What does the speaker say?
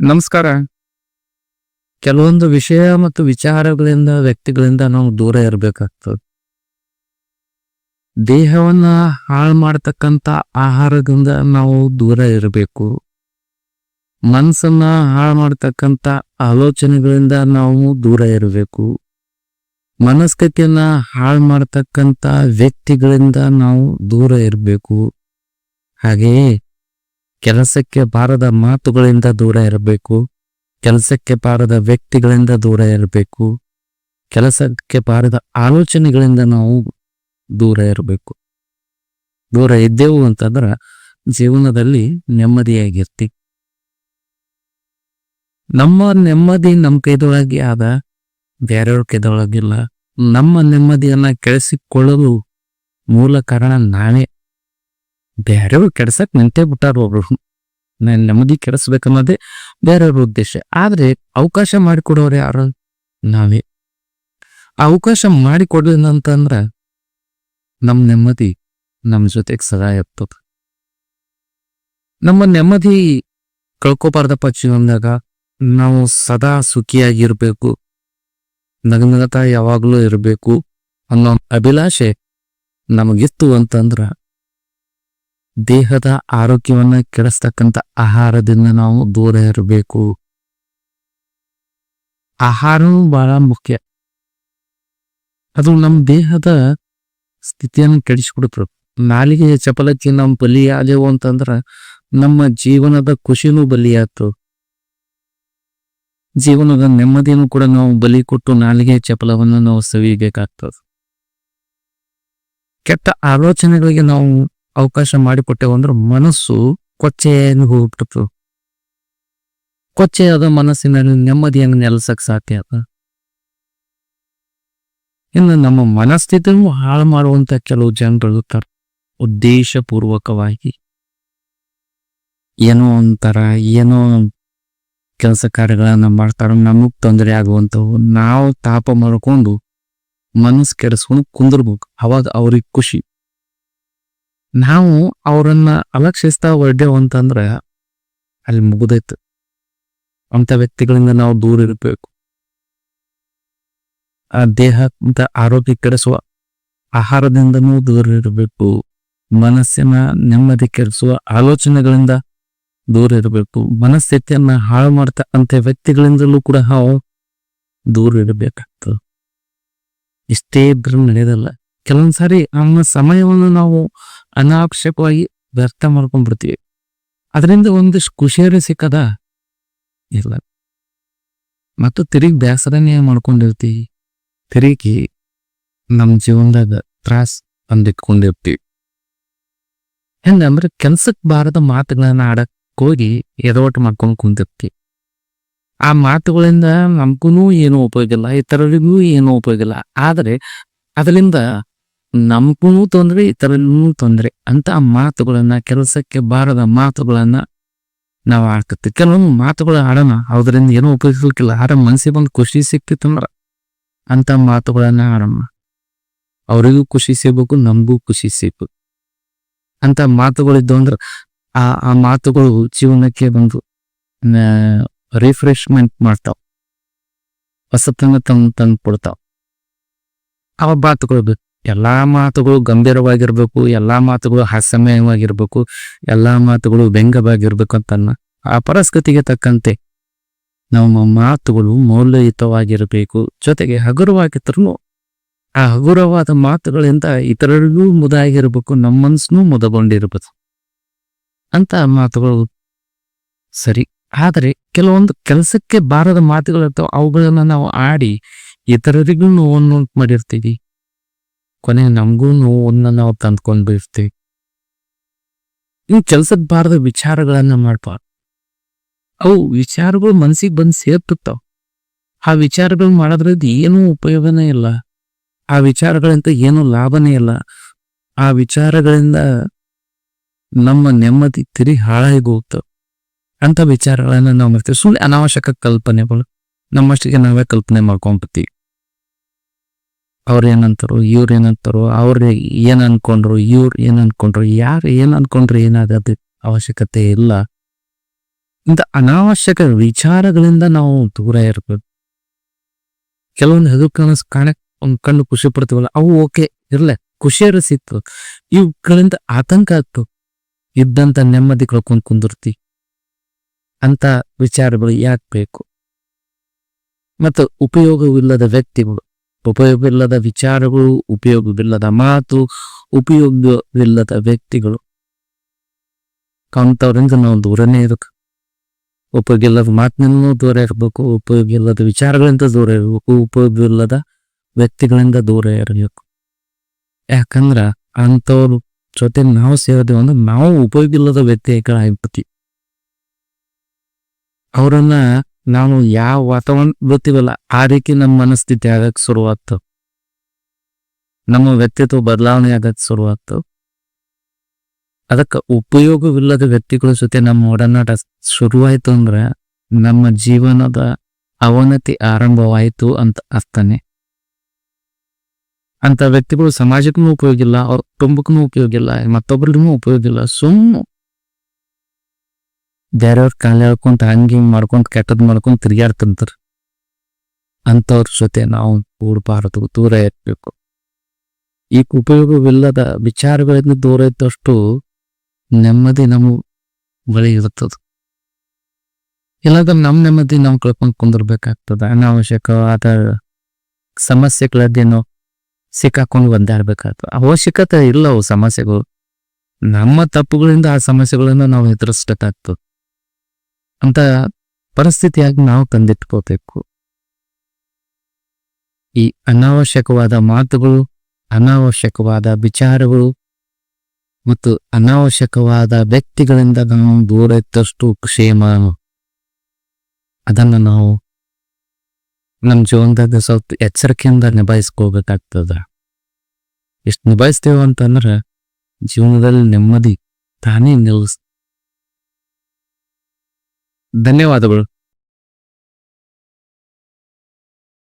ನಮಸ್ಕಾರ. ಕೆಲವೊಂದು ವಿಷಯ ಮತ್ತು ವಿಚಾರಗಳಿಂದ, ವ್ಯಕ್ತಿಗಳಿಂದ ನಾವು ದೂರ ಇರಬೇಕಾಗ್ತದೆ. ದೇಹವನ್ನ ಹಾಳು ಮಾಡತಕ್ಕಂತ ಆಹಾರದಿಂದ ನಾವು ದೂರ ಇರಬೇಕು. ಮನಸ್ಸನ್ನ ಹಾಳು ಮಾಡತಕ್ಕಂತ ಆಲೋಚನೆಗಳಿಂದ ನಾವು ದೂರ ಇರಬೇಕು. ಮನಸ್ಕತೆಯನ್ನ ಹಾಳು ಮಾಡತಕ್ಕಂತ ವ್ಯಕ್ತಿಗಳಿಂದ ನಾವು ದೂರ ಇರಬೇಕು. ಹಾಗೆಯೇ ಕೆಲಸಕ್ಕೆ ಬಾರದ ಮಾತುಗಳಿಂದ ದೂರ ಇರಬೇಕು. ಕೆಲಸಕ್ಕೆ ಬಾರದ ವ್ಯಕ್ತಿಗಳಿಂದ ದೂರ ಇರಬೇಕು. ಕೆಲಸಕ್ಕೆ ಬಾರದ ಆಲೋಚನೆಗಳಿಂದ ನಾವು ದೂರ ಇರಬೇಕು. ದೂರ ಇದ್ದೆವು ಅಂತಂದ್ರೆ ಜೀವನದಲ್ಲಿ ನೆಮ್ಮದಿಯಾಗಿರ್ತಿ. ನಮ್ಮ ನೆಮ್ಮದಿ ನಮ್ಮ ಕೈದೊಳಗೆ ಆದ, ಬೇರೆಯವ್ರ ಕೈದೊಳಗಿಲ್ಲ. ನಮ್ಮ ನೆಮ್ಮದಿಯನ್ನ ಕೆಳಸಿಕೊಳ್ಳಲು ಮೂಲ ಕಾರಣ ನಾವೇ ಬೇರೆಯವ್ರು ಕೆಡ್ಸಕ್ ನಿಂತೇ ಬಿಟ್ಟಾರು ಅವರು. ನಾನು ನೆಮ್ಮದಿ ಕೆಡಿಸ್ಬೇಕನ್ನೋದೇ ಬೇರೆಯವ್ರ ಉದ್ದೇಶ. ಆದ್ರೆ ಅವಕಾಶ ಮಾಡಿಕೊಡೋರು ಯಾರು? ನಾವೇ. ಆ ಅವಕಾಶ ಮಾಡಿಕೊಡ್ಲಿಲ್ಲ ಅಂತಂದ್ರ ನಮ್ಮ ನೆಮ್ಮದಿ ನಮ್ಮ ಜೊತೆಗೆ ಸದಾ ನಮ್ಮ ನೆಮ್ಮದಿ ಕಳ್ಕೊಬಾರ್ದಪ್ಪ ಜೀವನದಾಗ. ನಾವು ಸದಾ ಸುಖಿಯಾಗಿರ್ಬೇಕು. ನಗನಗತಾ ಯಾವಾಗಲೂ ಇರಬೇಕು ಅನ್ನೋ ಅಭಿಲಾಷೆ ನಮಗಿತ್ತು ಅಂತಂದ್ರ ದೇಹದ ಆರೋಗ್ಯವನ್ನ ಕೆಡಿಸ್ತಕ್ಕಂಥ ಆಹಾರದಿಂದ ನಾವು ದೂರ ಇರಬೇಕು. ಆಹಾರವೂ ಬಹಳ ಮುಖ್ಯ. ಅದು ನಮ್ಮ ದೇಹದ ಸ್ಥಿತಿಯನ್ನು ಕೆಡಿಸ್ಬಿಡ್ತದೆ ನಾಲಿಗೆ ಚಪಲಕ್ಕೆ ನಾವು ಬಲಿಯಾದೆವು ಅಂತಂದ್ರ ನಮ್ಮ ಜೀವನದ ಖುಷಿನೂ ಬಲಿಯಾತು ಜೀವನದ ನೆಮ್ಮದಿನೂ ಕೂಡ ನಾವು ಬಲಿ ಕೊಟ್ಟು ನಾಲಿಗೆ ಚಪಲವನ್ನು ನಾವು ಸವಿಯಬೇಕಾಗ್ತದೆ ಕೆಟ್ಟ ಆಲೋಚನೆಗಳಿಗೆ ನಾವು ಅವಕಾಶ ಮಾಡಿಕೊಟ್ಟೆವು ಅಂದ್ರೆ ಮನಸ್ಸು ಕೊಚ್ಚೆಯನ್ನು ಹೋಗ್ಬಿಟ್ಟು ಕೊಚ್ಚೆಯಾದ ಮನಸ್ಸಿನಲ್ಲಿ ನೆಮ್ಮದಿಯನ್ನು ನೆಲೆಸಕ್ ಸಾಧ್ಯ ಅದ? ಇನ್ನು ನಮ್ಮ ಮನಸ್ಥಿತಿನೂ ಹಾಳು ಮಾಡುವಂತ ಕೆಲವು ಜನರು ಇರ್ತಾರೆ. ಉದ್ದೇಶಪೂರ್ವಕವಾಗಿ ಏನೋ ಒಂಥರ ಏನೋ ಕೆಲಸ ಕಾರ್ಯಗಳನ್ನ ಮಾಡ್ತಾರ, ನಮಗ್ ತೊಂದರೆ ಆಗುವಂಥವು ನಾವು ತಾಪ ಮಾಡಿಕೊಂಡು ಮನಸ್ಸು ಕೆಡಿಸ್ಕೊಂಡು ಕುಂದಿರ್ಬೇಕು. ಅವಾಗ ಅವ್ರಿಗೆ ಖುಷಿ. ನಾವು ಅವರನ್ನ ಅಲಕ್ಷಿಸ್ತಾ ಹೊರಡೇವು ಅಂತಂದ್ರೆ ಅಲ್ಲಿ ಮುಗುದೈತು. ಅಂತ ವ್ಯಕ್ತಿಗಳಿಂದ ನಾವು ದೂರ ಇರಬೇಕು. ಆ ದೇಹದ ಆರೋಗ್ಯ ಕೆಡಿಸುವ ಆಹಾರದಿಂದನೂ ದೂರ ಇರಬೇಕು. ಮನಸ್ಸಿನ ನೆಮ್ಮದಿ ಕೆಡಿಸುವ ಆಲೋಚನೆಗಳಿಂದ ದೂರ ಇರಬೇಕು. ಮನಸ್ಥಿತಿಯನ್ನ ಹಾಳು ಮಾಡ್ತಕ್ಕಂಥ ವ್ಯಕ್ತಿಗಳಿಂದಲೂ ಕೂಡ ನಾವು ದೂರ ಇರಬೇಕಾಗ್ತದೆ. ಇಷ್ಟೇ ಇದ್ರೂ ನಡೆಯೋದಲ್ಲ ಕೆಲವೊಂದ್ಸಾರಿ ನಮ್ಮ ಸಮಯವನ್ನು ನಾವು ಅನಾವಶ್ಯಕವಾಗಿ ವ್ಯರ್ಥ ಮಾಡ್ಕೊಂಡ್ಬಿಡ್ತೀವಿ. ಅದರಿಂದ ಒಂದಿಷ್ಟು ಖುಷಿಯರೇ ಸಿಕ್ಕದ? ಇಲ್ಲ. ಮತ್ತು ತಿರುಗಿ ಬೇಸರನೇ ಮಾಡ್ಕೊಂಡಿರ್ತೀವಿ. ತಿರುಗಿ ನಮ್ಮ ಜೀವನದಾಗ ತ್ರಾಸ್ ಅಂದಿಟ್ಕೊಂಡಿರ್ತೀವಿ ಹೆಂಗಂದ್ರೆ ಕೆಲ್ಸಕ್ಕೆ ಬಾರದ ಮಾತುಗಳನ್ನ ಆಡಕ್ ಹೋಗಿ ಎಡವಟ್ಟು ಮಾಡ್ಕೊಂಡು ಕುಂತಿರ್ತೀವಿ. ಆ ಮಾತುಗಳಿಂದ ನಮಗೂ ಏನೂ ಉಪಯೋಗ ಇಲ್ಲ, ಇತರರಿಗೂ ಏನೂ ಉಪಯೋಗ ಇಲ್ಲ. ಆದರೆ ಅದರಿಂದ ನಮಗೂ ತೊಂದರೆ, ಇತರರಿಗೂ ತೊಂದರೆ ಅಂತ ಮಾತುಗಳನ್ನ, ಕೆಲಸಕ್ಕೆ ಬಾರದ ಮಾತುಗಳನ್ನ ನಾವು ಆಡ್ಕತ್ತೀವಿ. ಕೆಲವೊಂದು ಮಾತುಗಳು ಆಡೋಣ ಅದರಿಂದ ಏನೂ ಉಪಯೋಗಿಸ್ಲಿಕ್ಕಿಲ್ಲ. ಆದರೆ ಮನಸ್ಸಿಗೆ ಬಂದು ಖುಷಿ ಸಿಕ್ತಿತ್ತಂದ್ರ ಅಂತ ಮಾತುಗಳನ್ನ ಆಡೋಣ ಅವರಿಗೂ ಖುಷಿ ಸಿಗ್ಬೇಕು, ನಮಗೂ ಖುಷಿ ಸಿಗ್ಬೇಕು. ಅಂತ ಮಾತುಗಳಿದ್ದು ಅಂದ್ರೆ ಆ ಆ ಮಾತುಗಳು ಜೀವನಕ್ಕೆ ಬಂದು ರಿಫ್ರೆಶ್ಮೆಂಟ್ ಮಾಡ್ತಾವ. ಹೊಸತನ ತಂದು ತಂದು ಕೊಡ್ತಾವ ಆ ಮಾತುಗಳು ಎಲ್ಲಾ ಮಾತುಗಳು ಗಂಭೀರವಾಗಿರ್ಬೇಕು, ಎಲ್ಲಾ ಮಾತುಗಳು ಹಾಸ್ಯಮಯವಾಗಿರ್ಬೇಕು, ಎಲ್ಲಾ ಮಾತುಗಳು ವ್ಯಂಗ್ಯವಾಗಿರ್ಬೇಕು ಅಂತನ್ನ ಆ ಪರಿಸ್ಥಿತಿಗೆ ತಕ್ಕಂತೆ ನಮ್ಮ ಮಾತುಗಳು ಮೌಲ್ಯಯುತವಾಗಿರಬೇಕು. ಜೊತೆಗೆ ಹಗುರವಾಗಿದ್ರು ಆ ಹಗುರವಾದ ಮಾತುಗಳಿಂದ ಇತರರಿಗೂ ಮುದ ಆಗಿರ್ಬೇಕು ನಮ್ಮ ಮನಸ್ಸನ್ನೂ ಮುದಗೊಂಡಿರ್ಬೇಕು ಅಂತ ಮಾತುಗಳು ಸರಿ. ಆದರೆ ಕೆಲವೊಂದು ಕೆಲಸಕ್ಕೆ ಬಾರದ ಮಾತುಗಳಿರ್ತಾವ, ಅವುಗಳನ್ನ ನಾವು ಆಡಿ ಇತರರಿಗೂ ನೋವನ್ನು ಉಂಟು ಮಾಡಿರ್ತೀವಿ. ಕೊನೆ ನಮಗೂ ನೋವನ್ನ ನಾವು ತಂದ್ಕೊಂಡು ಬಿಡ್ತೀವಿ. ಇವು ಕೆಲ್ಸದ ಬಾರದ ವಿಚಾರಗಳನ್ನ ಮಾಡ್ಬಾರ್ದು ಅವು ವಿಚಾರಗಳು ಮನಸ್ಸಿಗೆ ಬಂದು ಸೇರ್ತಿರ್ತಾವ. ಆ ವಿಚಾರಗಳು ಮಾಡೋದ್ರಿಂದ ಏನೂ ಉಪಯೋಗನೇ ಇಲ್ಲ. ಆ ವಿಚಾರಗಳಿಂದ ಏನೂ ಲಾಭನೇ ಇಲ್ಲ. ಆ ವಿಚಾರಗಳಿಂದ ನಮ್ಮ ನೆಮ್ಮದಿ ತಿರಿ ಹಾಳಾಗಿ ಹೋಗ್ತಾವ ಅಂತ ವಿಚಾರಗಳನ್ನ ನಾವು ಮಾಡ್ತೇವೆ. ಸುಮ್ಮನೆ ಅನಾವಶ್ಯಕ ಕಲ್ಪನೆಗಳು ನಮ್ಮಷ್ಟಿಗೆ ನಾವೇ ಕಲ್ಪನೆ ಮಾಡ್ಕೊಂಡ್ಬಿಡ್ತೀವಿ ಅವ್ರ ಏನಂತಾರೋ, ಇವ್ರು ಏನಂತಾರೋ, ಅವ್ರ ಏನ್ ಅನ್ಕೊಂಡ್ರು, ಇವ್ರು ಏನು ಅನ್ಕೊಂಡ್ರು, ಯಾರು ಏನು ಅನ್ಕೊಂಡ್ರು ಏನಾದ ಅವಶ್ಯಕತೆ ಇಲ್ಲ. ಇಂಥ ಅನಾವಶ್ಯಕ ವಿಚಾರಗಳಿಂದ ನಾವು ದೂರ ಇರ್ಬೇಕು. ಕೆಲವೊಂದು ಹೆದು ಕನಸು ಕಾಣ, ಒಂದ್ ಕಣ್ಣು ಖುಷಿ ಪಡ್ತೀವಲ್ಲ, ಅವು ಓಕೆ, ಇರ್ಲೆ ಖುಷಿಯರು ಸಿಕ್ತು. ಇವುಗಳಿಂದ ಆತಂಕ ಆಗ್ತು ಇದ್ದಂತ ನೆಮ್ಮದಿ ಕಳ್ಕೊಂಡು ಕುಂದಿರ್ತಿ. ಅಂತ ವಿಚಾರಗಳು ಯಾಕೆ ಬೇಕು? ಮತ್ತು ಉಪಯೋಗವಿಲ್ಲದ ವ್ಯಕ್ತಿಗಳು. ಉಪಯೋಗವಿಲ್ಲದ ವಿಚಾರಗಳು, ಉಪಯೋಗವಿಲ್ಲದ ಮಾತು, ಉಪಯೋಗವಿಲ್ಲದ ವ್ಯಕ್ತಿಗಳು. ಕಾಣ್ತವರಿಂದ ನಾವು ದೂರನೇ ಇರಬೇಕು. ಉಪಯೋಗ ಇಲ್ಲದ ಮಾತಿನಿಂದ ದೂರ ಇರಬೇಕು ಉಪಯೋಗ ಇಲ್ಲದ ವಿಚಾರಗಳಿಂದ ದೂರ ಇರಬೇಕು, ಉಪಯೋಗವಿಲ್ಲದ ವ್ಯಕ್ತಿಗಳಿಂದ ದೂರ ಇರಬೇಕು. ಯಾಕಂದ್ರ ಅಂಥವ್ರ ಜೊತೆ ನಾವು ಸೇರಿದೆವು ಅಂದ್ರೆ ನಾವು ಉಪಯೋಗ ಇಲ್ಲದ ವ್ಯಕ್ತಿಗಳಾಗಿರ್ತೀವಿ. ಅವರನ್ನ ನಾವು ಯಾವ ವಾತಾವರಣ ಗೊತ್ತಿವಲ್ಲ ಆ ರೀತಿ ನಮ್ಮ ಮನಸ್ಥಿತಿ ಆಗಕ್ ಶುರುವಾಗ್ತವ ನಮ್ಮ ವ್ಯಕ್ತಿತ್ವ ಬದಲಾವಣೆ ಆಗಕ್ ಶುರುವಾಗ್ತವ ಅದಕ್ಕೆ ಉಪಯೋಗವಿಲ್ಲದ ವ್ಯಕ್ತಿಗಳ ಜೊತೆ ನಮ್ಮ ಒಡನಾಟ ಶುರುವಾಯ್ತು ಅಂದ್ರೆ, ನಮ್ಮ ಜೀವನದ ಅವನತಿ ಆರಂಭವಾಯಿತು ಅಂತ ಅರ್ಥನೆ. ಅಂತ ವ್ಯಕ್ತಿಗಳು ಸಮಾಜಕ್ಕೂ ಉಪಯೋಗಿಲ್ಲ ಅವ್ರ ಕುಟುಂಬಕ್ಕೂ ಉಪಯೋಗಿಲ್ಲ ಮತ್ತೊಬ್ಬರಿಗೂ ಉಪಯೋಗಿಲ್ಲ ಸುಮ್ಮ ಬೇರೆಯವ್ರ ಕಾಲ ಹೇಳ್ಕೊಂತ ಹಂಗೆ ಹಿಂಗೆ ಮಾಡ್ಕೊಂತ ಕೆಟ್ಟದ್ ಮಾಡ್ಕೊಂತ ತಿರ್ಗಾಡ್ತಂತಾರ ಅಂಥವ್ರ ಜೊತೆ ನಾವು ಕೂಡಬಾರದು, ದೂರ ಇರಬೇಕು. ಈ ಉಪಯೋಗವಿಲ್ಲದ ವಿಚಾರಗಳಿಂದ ದೂರ ಇದ್ದಷ್ಟು ನೆಮ್ಮದಿ ನಮ್ಮ ಬಳಿ ಇರ್ತದ. ಇಲ್ಲಾಂದ್ರೆ ನಮ್ಮ ನೆಮ್ಮದಿ ನಾವು ಕಳ್ಕೊಂಡ್ ಕುಂದಿರ್ಬೇಕಾಗ್ತದ. ಅನಾವಶ್ಯಕವಾದ ಸಮಸ್ಯೆಗಳದ್ದೇನೋ ಸಿಕ್ಕಾಕೊಂಡು ಒಂದಾಡ್ಬೇಕಾಗ್ತದೆ ಅವಶ್ಯಕತೆ ಇಲ್ಲ ಅವು ಸಮಸ್ಯೆಗಳು. ನಮ್ಮ ತಪ್ಪುಗಳಿಂದ ಆ ಸಮಸ್ಯೆಗಳನ್ನ ನಾವು ಎದುರಿಸ್ಬೇಕಾಗ್ತದೆ. ಅಂತ ಪರಿಸ್ಥಿತಿಯಾಗಿ ನಾವು ತಂದಿಟ್ಕೋಬೇಕು. ಈ ಅನಾವಶ್ಯಕವಾದ ಮಾತುಗಳು, ಅನಾವಶ್ಯಕವಾದ ವಿಚಾರಗಳು ಮತ್ತು ಅನಾವಶ್ಯಕವಾದ ವ್ಯಕ್ತಿಗಳಿಂದ ನಾವು ದೂರ ಇದ್ದಷ್ಟು ಕ್ಷೇಮ ಅದನ್ನ ನಾವು ನಮ್ಮ ಜೀವನದಾಗ ಸ್ವಲ್ಪ ಎಚ್ಚರಿಕೆಯಿಂದ ನಿಭಾಯಿಸ್ಕೋಬೇಕಾಗ್ತದ. ಎಷ್ಟು ನಿಭಾಯಿಸ್ತೇವೆ ಅಂತಂದ್ರೆ, ಜೀವನದಲ್ಲಿ ನೆಮ್ಮದಿ ತಾನೇ ನಿಲ್ಲಿಸ್ धन्यवाद